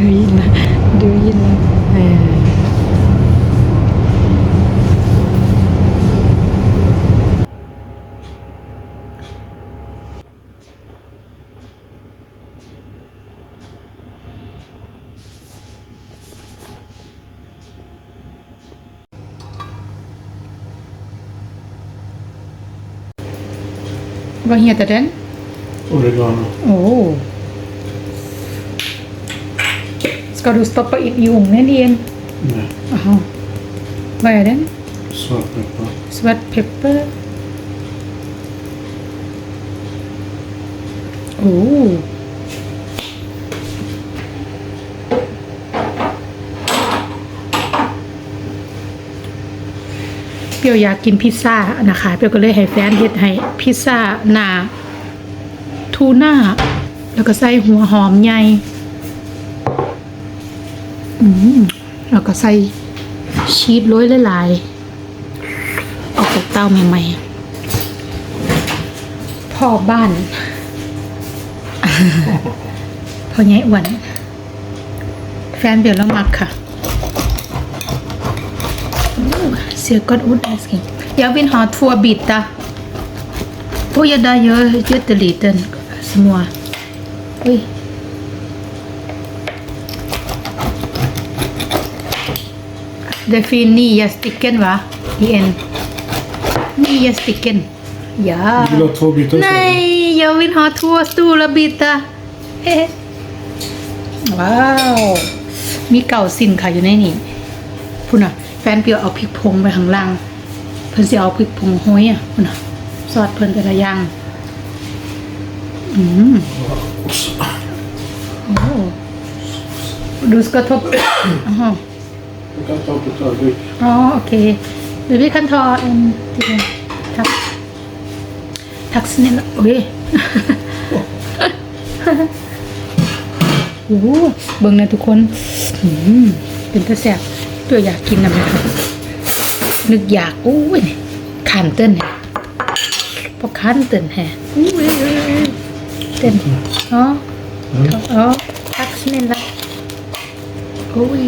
du gillar, du gillar. Eh. Vad heter den? Oregano. Åh. Ska du stoppa in i ugnen igen? Nej, Jaha. Vad är den? svartpeppar. Svartpeppar. Oh. เปียวอยากกินพิซซ่านะคะ เปียวก็เลยให้แฟนเฮ็ดให้พิซซ่าหนาทูน่าแล้วก็ใส่หัวหอมใหญ่อืม แล้วก็ใส่ชีสโรยหลายๆออกจากเตาใหม่ๆ พ่อบ้านพ่อใหญ่อ้วนแฟนเบียวแล้วมักค่ะเสียกอดอุดไอศกรีมอยากวินหอทัวบิดตาโอ้ยได้เยอะเยอะตลีเตันสมัวอุ้ย Det är nio stycken va? I en. Nio stycken. Ja. Du vill ha två bitar? Nej, jag vill ha två stora bitar. Eh. ว้าวมีเก่าสินค่ะอยู่ในนี่พุ่นอะ แฟนเปียวเอาพริกพงไปข้างล่าง เพิ่นสิเอาพริกพงห้อยอะพุ่นอะซอสเพิ่นแต่ละอย่างอืมโอ้ดูสกอตทบอ๋อ Kan ta på tallrik. อ๋อโอเคเดี๋ยวพี่คันทอเอ็นทีเดียวทักทักสนิทโอ้ยโอ้เบิ่งนะทุกคนอืมเป็นตะแสบตัวอยากกินนะแม่นึกอยากโอ้ยขันเต้นเนี่ยพอขันเต้นแฮะอุ้ยเต้นอ๋ออ๋อทักสนิทละโอ้ย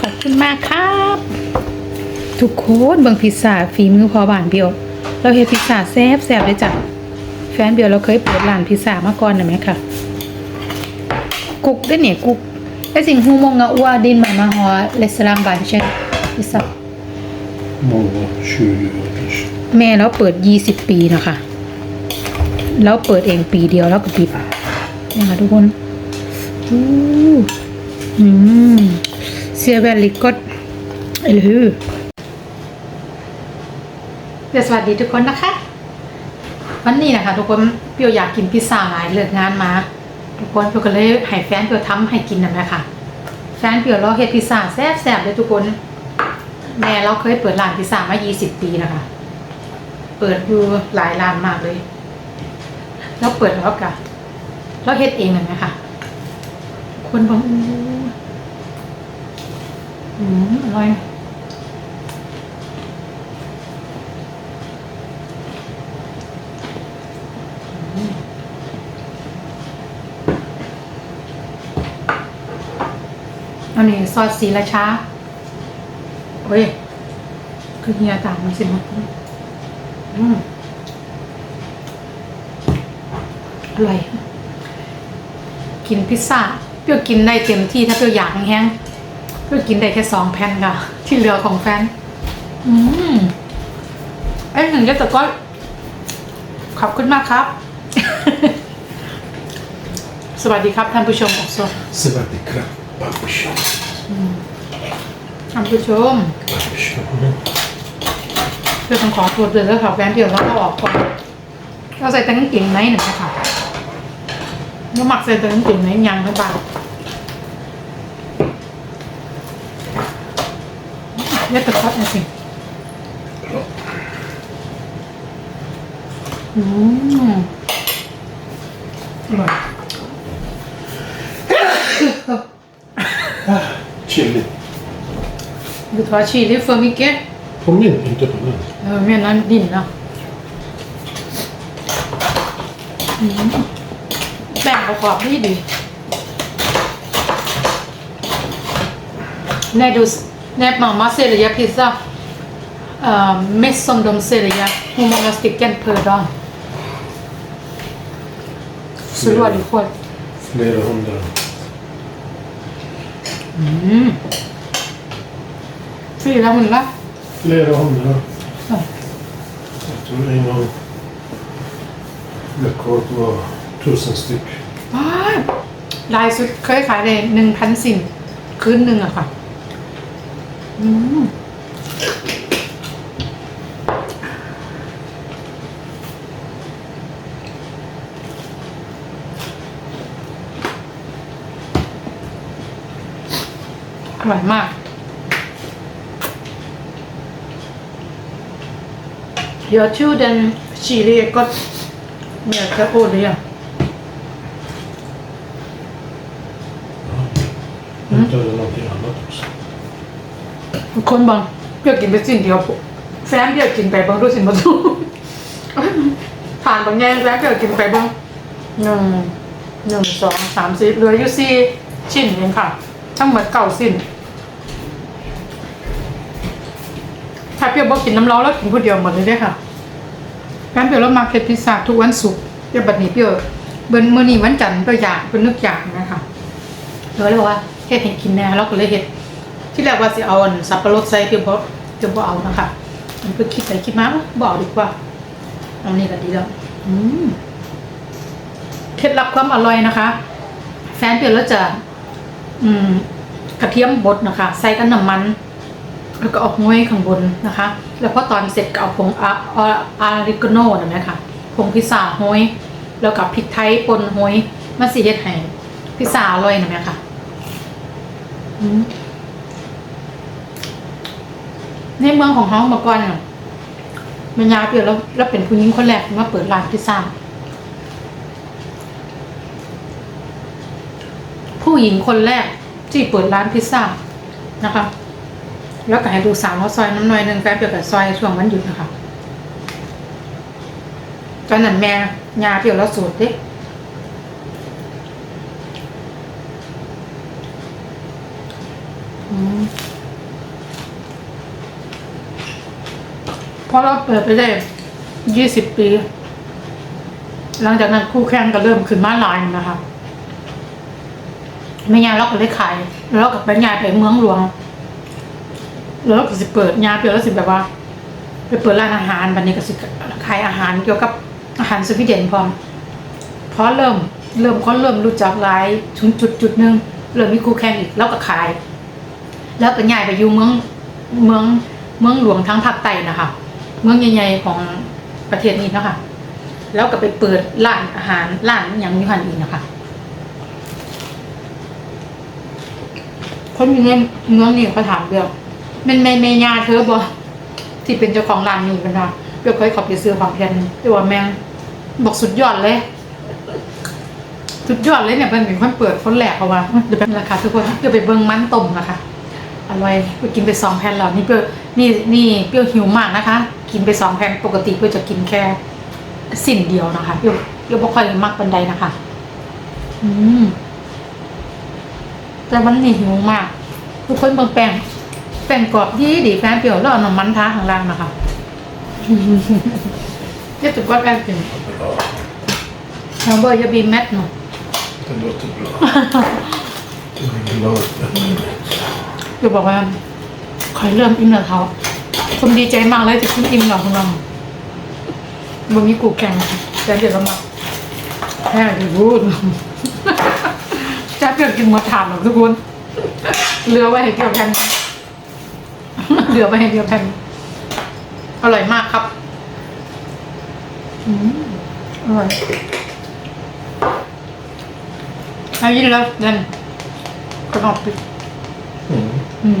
ขอบคุณมากครับ ทุกคนเบิ่งพิซซ่าฝีมือพอบานเบียว เราเฮ็ดพิซซ่าแซ่บแซ่บเลยจ้ะแฟนเบียวเราเคยเปิดร้านพิซซ่ามาก่อนนะไหมคะกุกได้เนี่ยกุกไอ้สิ่งฮูมองอะว่าดินมามาฮอเลสลางบานเช่นพิซซ่า แม่เราเปิด20ปีนะคะแล้วเปิดเองปีเดียวแล้วก็ปิดเนี่ยค่ะทุกคนอู้อืม เสียแวลิกดเอลฮือเรียวสวัสดีทุกคนนะคะ วันนี้นะคะ ทุกคนเปียวอยากกินพิซซ่าหลายเลิกงานมา ทุกคนเปียวก็เลยให้แฟนเปียวทำให้กินนะแม่ค่ะ แฟนเปียวเราเฮ็ดพิซซ่าแซ่บๆเลยทุกคนแม่เราเคยเปิดร้านพิซซ่ามา 20 ปีนะคะ เปิดอยู่หลายร้านมากเลย แล้วเปิดแล้วกะแล้วเฮ็ดเองเลยไหมคะคนบอก อู้อืมอร่อยอันนี้ซอสสีราชาเฮ้ย คือเฮียต่างมันสิมันอืมอร่อย กินพิซซ่า เปรี้ยวกินได้เต็มที่ถ้าเปรี้ยวอยากแห้ง ๆเปรี้ยวกินได้แค่สองแผ่นค่ะ ที่เหลือของแฟน อืมไอ้หนึ่งเยอะแต่ก็ขอบคุณมากครับ สวัสดีครับท่านผู้ชมอกโซ Svarte kraft. Babysjön. ท่านผู้ชม Babysjön. เพื่อต้องขอตัวเดือนแล้วค่ะแฟนเดี๋ยวเราก็ออกก่อนเราใส่แต่กางเกงในหนึ่งนะคะเราหมักใส่แต่กางเกงในยังไม่บาดเรียก ตะคอดหน่อยสิอืมอร่อย Chili. ดูทอชีลิฟเฟอร์มิเกต På min, inte på den. เออเมียนั้นดินเนาะอืมแป้งประกอบที่ดีในดูสในมามาเซเรียพิซซ่าเอ่อเมสซอนด อมเซเรียฮูมองสติกเกนเพอร์ดอนสุดยอดทุกคน Flera hundra. อืมฟรีแล้วมึงละ Flera hundra. อะ Jag tror en gång rekord var tusen styck. ว้าวลายสุดเคยขายเลยหนึ่งพันสิ่งคืนหนึ่งอะค่ะ อืมอร่อยมาก Jag tror den chili är gott med olja. คนบางเพื่อกินไปสิ่งเดียวแฟนเพื่อกินไปบางรู้สินบางรู้ผ่านบางแง่แฟนเพื่อกินไปบางหนึ่งหนึ่งสองสามสี่เหลืออยู่สี่ชิ้นเองค่ะ ทั้งหมดเก้าสิ้นถ้าเปรี้ยวบอกกินน้ำร้อนแล้วกินคนเดียวหมดเลยเด้ค่ะแฟนเปรี้ยวแล้วมาเก็ตพิซซ่าทุกวันศุกร์เปรี้ยวบัดนี้เปรี้ยวเบิ้นมื้อนี้วันจันทร์เปรี้ยวอยากเปรี้ยวนึกอยากนะคะเราเลยบอกว่าเฮ็ดให้กินแน่เราก็เลยเฮ็ด ที่แรกว่าสิเอาอันสับปะรดใส่เพียงพราะเพียงเพราะเอานะคะมันก็คิดไปคิดมาบอกดีกว่าเอานี่ก็ดีแล้วอืมเคล็ดลับความอร่อยนะคะ แฟนเปลี่ยนแล้วจะ อืม กระเทียมบดนะคะ ใส่กันน้ำมัน แล้วก็เอาห้อยข้างบนนะคะ แล้วพอตอนเสร็จก็เอาผงอาอาริกโน่นะแม่ค่ะผงพิซซ่าห้อยแล้วกับพริกไทยป่นห้อยมาสีเฮ็ดให้พิซซ่าอร่อยนะแม่ค่ะ อืม ในเมืองของเฮาเมื่อก่อนน่ะมันยาเปลี่ยนแล้วแล้วเป็นผู้หญิงคนแรกที่มาเปิดร้านพิซซ่าผู้หญิงคนแรกที่เปิดร้านพิซซ่านะคะแล้วก็ให้ดูสาวเขาซอยน้ำหน่อยหนึ่งแฟนเปียกับซอยช่วงวันหยุดนะคะตอนนั้นแม่ยาเปียนแล้วสูตรเด้อืม เพ ราะเราเปิดไปได้ยี่สิบปี หลังจากนั้นคู่แข่งก็เริ่มขึ้นมาหลายนะคะไม่ยายเราก็เลยขายแล้วเรากับไปยาไปเมืองหลวง แล้วเราก็สิเปิดยาเปิดแล้วสิแบบว่า ไปเปิดร้านอาหารบันนี้ก็สิขายอาหารเกี่ยวกับอาหารสวีเดนพร้อมเพราะเริ่มเริ่มคนเริ่มรู้จักหลายชุดจุดจุดหนึ่งเริ่มมีคู่แข่งอีกแล้วก็ขาย แล้วก็ย้ายไปอยู่เมืองเมืองเมืองหลวงทั้งภาคใต้นะคะ เมืองใหญ่ๆของประเทศนี้เนาะคะแล้วก็ไปเปิดร้านอาหารร้านอย่างอยูหันอีกนะคะคนอยู่ในเมืองนี่เขาถามเดียวเป็นเมเมยาเธอบอที่เป็นเจ้าของร้านนี้กันนะเดี๋ยวเคยขับไปซื้อของแพนที่ว่าแมงบอกสุดยอดเลยสุดยอดเลยเนี่ยเป็นเป็นคนเปิดคนแหลกเขาว่าเดี๋ยวเป็นราคาทุกคนเดี๋ยวไปเบิ้งมันต้มนะคะอร่อยไปกินไปสองแผ่นแล้วนี่เปรี้ยวนี่นี่เปรี้ยวหิวมากนะคะ กินไปสองแผ่นปกติเปรี้ยวจะกินแค่สิ่นเดียวนะคะเปรี้ยวเปรี้ยวไม่ค่อยมากบันไดนะคะ อืม แต่วันนี้หิวมาก ทุกคนเบิ่งแป้งแป้งกรอบดีดีแฟนเปรี้ยวแล้วเอาน้ำมันท้าข้างล่างนะคะเรียกถึงว่าแป้งเป็น Bra. น้องเบอร์จะบีแมทหน่อย Det låter bra. Jag är glad. เดี๋ยวบอกว่าคอยเริ่มอิ่มแล้วเขา ผมดีใจมากเลยที่คุณอิ่มแล้วของเราบ่มีกูแข่งแต่เดี๋ยวเรามาแค่ดีพูดจะเปลี่ยนกินมาถามหรอกทุกคนเหลือไว้ให้เดียวแผ่นเหลือไว้ให้เดียวแผ่นอร่อยมากครับอืมอร่อยเอายินแล้วเดินขนมปิด Mm. อืมอืม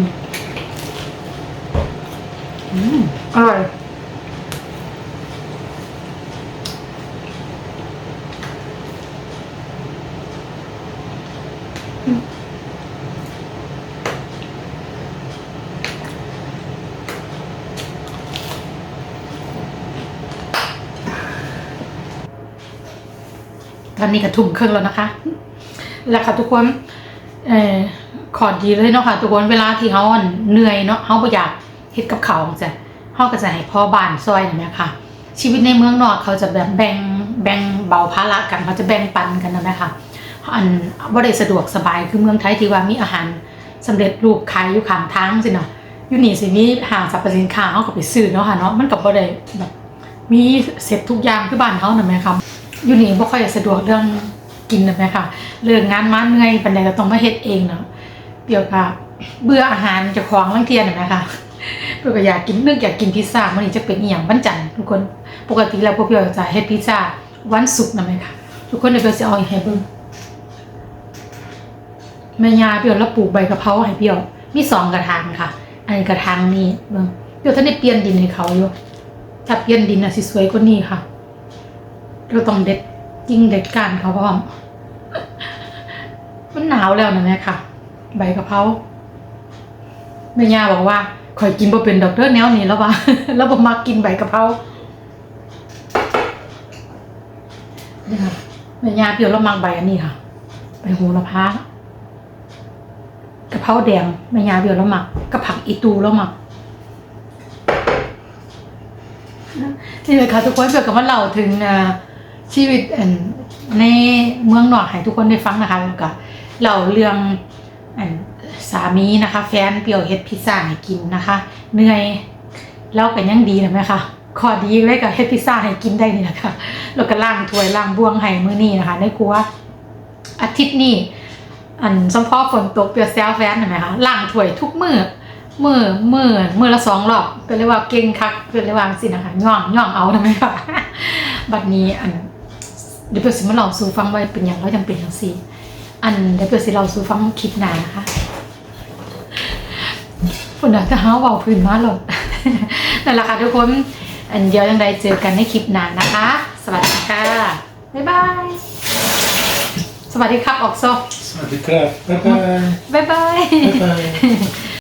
อร่อย ตอนนี้ก็ทุ่มครึ่งแล้วนะคะ แล้วค่ะทุกคน เอ่อขอดีเลยเนาะค่ะทุกคน เวลาที่เขาอ่อนเหนื่อยเนาะเขาบ่อยาก ฮ็ดกับเขาจ้ะเขาก็จะให้พ่อบ้านซอยนะแม่ค่ะชีวิตในเมืองนอกเขาจะแบบแบ่งแบ่งเบาภาระกันเขาจะแบ่งปันกันนะแม่ค่ะอันบ่ได้สะดวกสบายคือเมืองไทยที่ว่ามีอาหารสำเร็จรูปขายอยู่ข้างทางสิเนาะอยู่นี่สิมีห้างสรรพสินค้าเขาก็ไปซื้อเนาะค่ะเนาะมันก็บ่ได้แบบมีเสร็จทุกอย่างคือบ้านเขานะแม่ค่ะอยู่นี่บ่ค่อยสะดวกเรื่องกินนะแม่ค่ะเลิกงงานมาเหนื่อยปันใดก็ต้องมาเฮ็ดเองเนาะเปรียวค่ะเบื่ออาหารจะคลองลังเทียนนะค่ะ เปรียวก็อยากกินนึกอยากกินพิซซ่ามันนี้จะเป็นอีหยังวันจันทร์ทุกคนปกติแล้วพวกเปรียวจะเฮ็ดพิซซ่าวันศุกร์นะแม่ค่ะทุกคนเดี๋ยวเปรียวสิเอาให้เบิ่งแม่ยาเปียวแล้วปลูกใบกะเพราให้เปียวมีสองกระถางค่ะอันนี้กระถางนี้เบิ่งเดี๋ยวท่านได้เปลี่ยนดินให้เขาอยู่ถ้าเปลี่ยนดินน่ะสิสวยกว่านี้ค่ะเราต้องเด็ดกิ่งเด็ดก้านเขาพร้อมมันหนาวแล้วนะแม่ค่ะ ใบกะเพราแม่ย่าบอกว่า ข่อยกินบ่เป็นดอกเตอร์แนวนี้แล้วว่าแล้วบ่มักกินใบกะเพราเนี่ยค่ะแม่ยาเปรี้ยวแล้วมักใบอันนี้ค่ะใบโหระพากะเพราแดงแม่ยาเปรี้ยวแล้วมักกับผักอีตูแล้วมักนี่เลยค่ะทุกคนเกี่ยวกับว่าเราถึงชีวิตในเมืองนอกให้ทุกคนได้ฟังนะคะแล้วก็เราเรื่องอ สามีนะคะ แฟนเปียวเฮ็ดพิซซ่าให้กินนะคะเหนื่อยแล้วก็ยังดีนะแม่ค่ะข้อดีเลยกับเฮ็ดพิซซ่าให้กินได้นี่นะคะแล้วก็ล้างถ้วยล้างบ้วงให้มื้อนี้นะคะในครัวอาทิตย์นี้อันสมพอฝนตกเปียกแซวแฟนเห็นไหมคะล้างถ้วยทุกมือมือมือมือละสองรอบเป็นเรียกว่าเก่งคักเป็นเรียกว่าสินะคะย่องย่องเอาทำไมคะบัดนี้อันเดี๋ยวเปิดสิมาเล่าสู่ฟังไว้เป็นอย่างไรจำเป็นทั้งสี่อันเดี๋ยวเปิดสิเล่าสู่ฟังคลิปหน้านะคะ ฝนอาจจะหาเบาพื้นมาหลดนั่นแหละค่ะทุกคนอันเดียวยังไงเจอกันในคลิปหน้านะคะ สวัสดีค่ะ บ๊ายบาย สวัสดีครับออกโซ Smadikra. Bye bye. บ๊ายบาย Bye bye.